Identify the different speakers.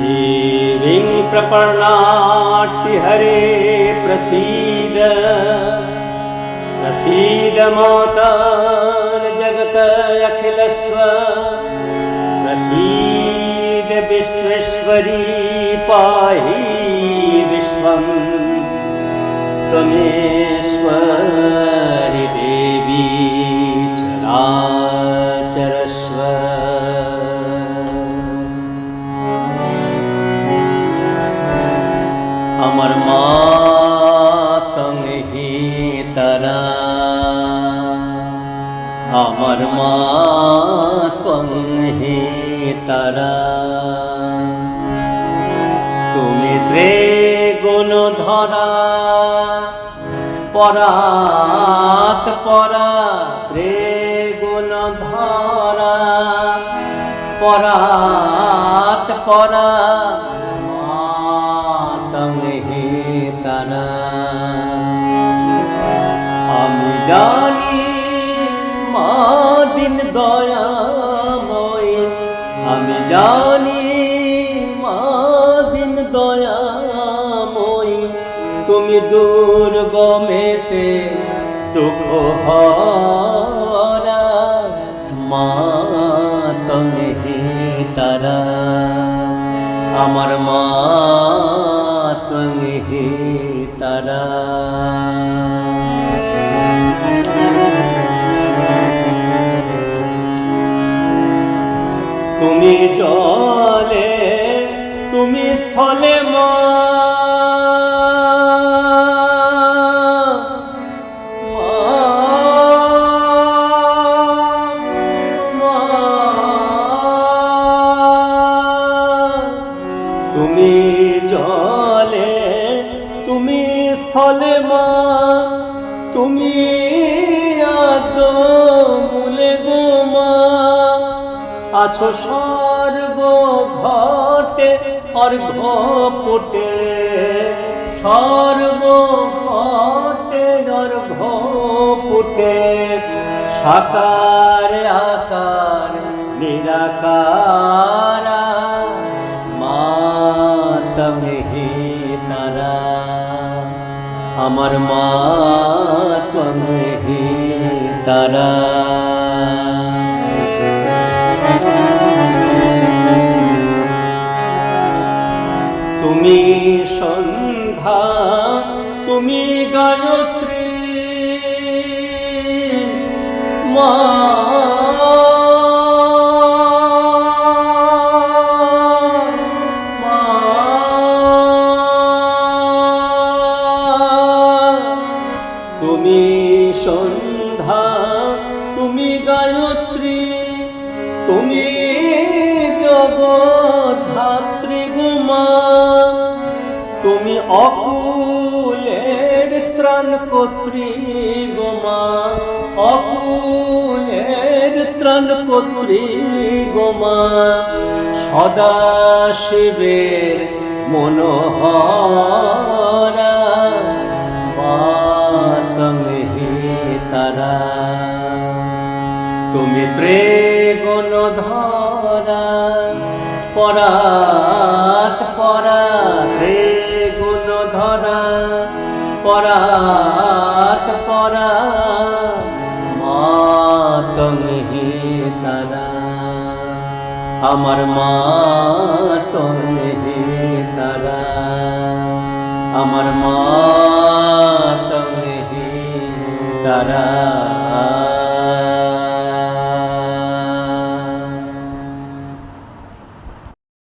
Speaker 1: देवीं प्रपन्नार्ति हरे प्रसीद प्रसीद माता जगत अखिलस्व प्रसीद विश्वेश्वरी पाहि विश्वम् त्वमेश्वरि আমার মা তুমি তারা তুমি ত্রে গুণ ধরা পরাত পরা ত্রে গুণ ধরা পরাত পরা তুমি তারা আমি মা দিন দয়াময়, আমি জানি মা দিন দয়াময়, তুমি দুর্গমেতে দুঃখ হরা মা তুমি তারা আমার মা তুমি তারা তুমি জলে তুমি স্থলে মা। তুমি জলে তুমি স্থলে মা। তুমি আছো সর্ব ঘটে অর্ঘ পুটে। সর্ব ঘটে অর্ঘ পুটে। সাকার আকার, নিরাকারা মা তুমি তারা। আমার মা তুমি তারা। তুমি সন্ধ্যা তুমি গায়ত্রী। মা। তুমি সন্ধ্যা তুমি গায়ত্রী তুমি গুমা। অকুলের ত্রাণ কর্ত্রী গোমা অকুলের ত্রাণ কর্ত্রী গোমা সদা শিবের মনোহরা তুমি তারা। তুমি ত্রিগুণ ধরা পরা পরাত পরা মা তুমি তারা। আমার মা তুমি তারা। আমার মা তুমি তারা।